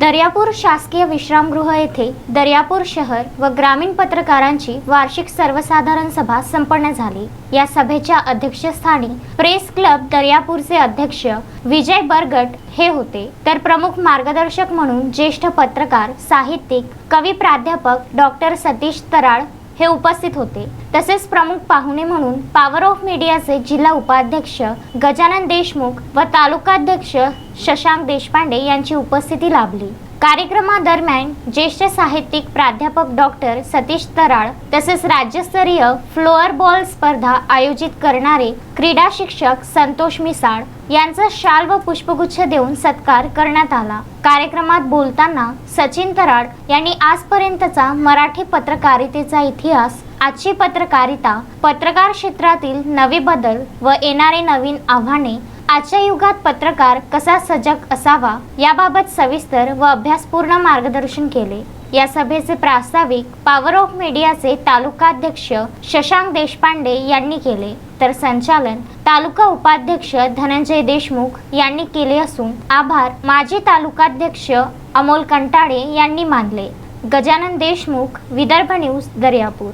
दर्यापूर शासकीय विश्रामगृह येथे दर्यापूर शहर व ग्रामीण पत्रकारांची वार्षिक सर्वसाधारण सभा संपन्न झाली. या सभेच्या अध्यक्षस्थानी प्रेस क्लब दर्यापूरचे अध्यक्ष विजय बरगट हे होते. तर प्रमुख मार्गदर्शक म्हणून ज्येष्ठ पत्रकार साहित्यिक कवी प्राध्यापक डॉक्टर सतीश तराळ हे उपस्थित होते. तसेच प्रमुख पाहुणे म्हणून पॉवर ऑफ मीडियाचे जिल्हा उपाध्यक्ष गजानन देशमुख व तालुकाध्यक्ष शशांक देशपांडे यांची उपस्थिती लाभली. कार्यक्रमादरम्यान ज्येष्ठ साहित्यिक प्राध्यापक डॉक्टर सतीश तराळ तसेच राज्यस्तरीय फ्लोअर बॉल स्पर्धा आयोजित करणारे क्रीडा शिक्षक संतोष मिसाळ यांचा शाल व पुष्पगुच्छ देऊन सत्कार करण्यात आला. कार्यक्रमात बोलताना सचिन तराळ यांनी आजपर्यंतचा मराठी पत्रकारितेचा इतिहास आजची पत्रकारिता पत्रकार क्षेत्रातील नवे बदल व येणारे नवीन आव्हाने आजच्या युगात पत्रकार कसा सजग असावा याबाबत सविस्तर व अभ्यासपूर्ण मार्गदर्शन केले. या सभेचे प्रास्ताविक पॉवर ऑफ मीडियाचे तालुकाध्यक्ष शशांक देशपांडे यांनी केले. तर संचालन तालुका उपाध्यक्ष धनंजय देशमुख यांनी केले असून आभार माजी तालुकाध्यक्ष अमोल कंटाळे यांनी मानले. गजानन देशमुख विदर्भ न्यूज दर्यापूर.